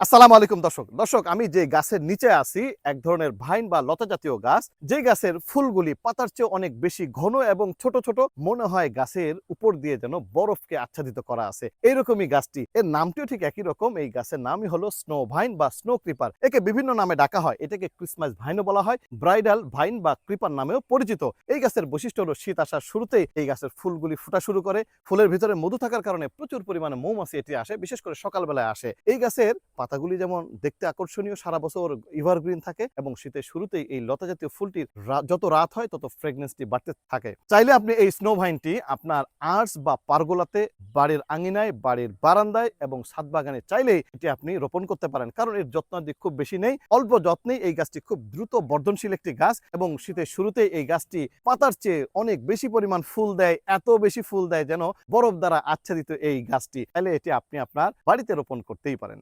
আসসালামু আলাইকুম দর্শক। দর্শক, আমি যে গাছের নিচে আছি, এক ধরনের ভাইন বা লতা জাতীয় গাছ, যে গাছের ফুলগুলি পাতার চেয়ে অনেক বেশি ঘন এবং ছোট ছোট, মনে হয় গাছের উপর দিয়ে যেন বরফকে আচ্ছাদিত করা আছে। এইরকমই গাছটি। এর নামটিও ঠিক একই রকম। এই গাছের নামই হলো স্নো ভাইন বা স্নো ক্রিপার। একে বিভিন্ন নামে ডাকা হয়। এটাকে ক্রিসমাস ভাইনও বলা হয়। ব্রাইডাল ভাইন বা ক্রিপার নামেও পরিচিত। এই গাছের বৈশিষ্ট্য হলো শীত আসার শুরুতেই এই গাছের ফুলগুলি ফুটা শুরু করে। ফুলের ভিতরে মধু থাকার কারণে প্রচুর পরিমাণে মৌমাছি এটি আসে, বিশেষ করে সকালবেলায় আসে। এই গাছের পাতাগুলি যেমন দেখতে আকর্ষণীয়, সারা বছর ইভারগ্রিন থাকে এবং শীতের শুরুতেই এই লতা জাতীয় ফুলটির যত রাত হয় তত ফ্রেগনেন্সটি বাড়তে থাকে। চাইলে আপনি এই স্নো ভাইনটি আপনার আর্টস বা পারগোলাতে, বাড়ির আঙিনায়, বাড়ির বারান্দায় এবং ছাদ বাগানে চাইলেই এটি আপনি রোপণ করতে পারেন। কারণ এর যত্নাদি খুব বেশি নেই, অল্প যত্নেই এই গাছটি খুব দ্রুত বর্ধনশীল একটি গাছ এবং শীতের শুরুতেই এই গাছটি পাতার চেয়ে অনেক বেশি পরিমাণ ফুল দেয়, এত বেশি ফুল দেয় যেন বরফ দ্বারা আচ্ছাদিত এই গাছটি। তাহলে এটি আপনি আপনার বাড়িতে রোপণ করতেই পারেন।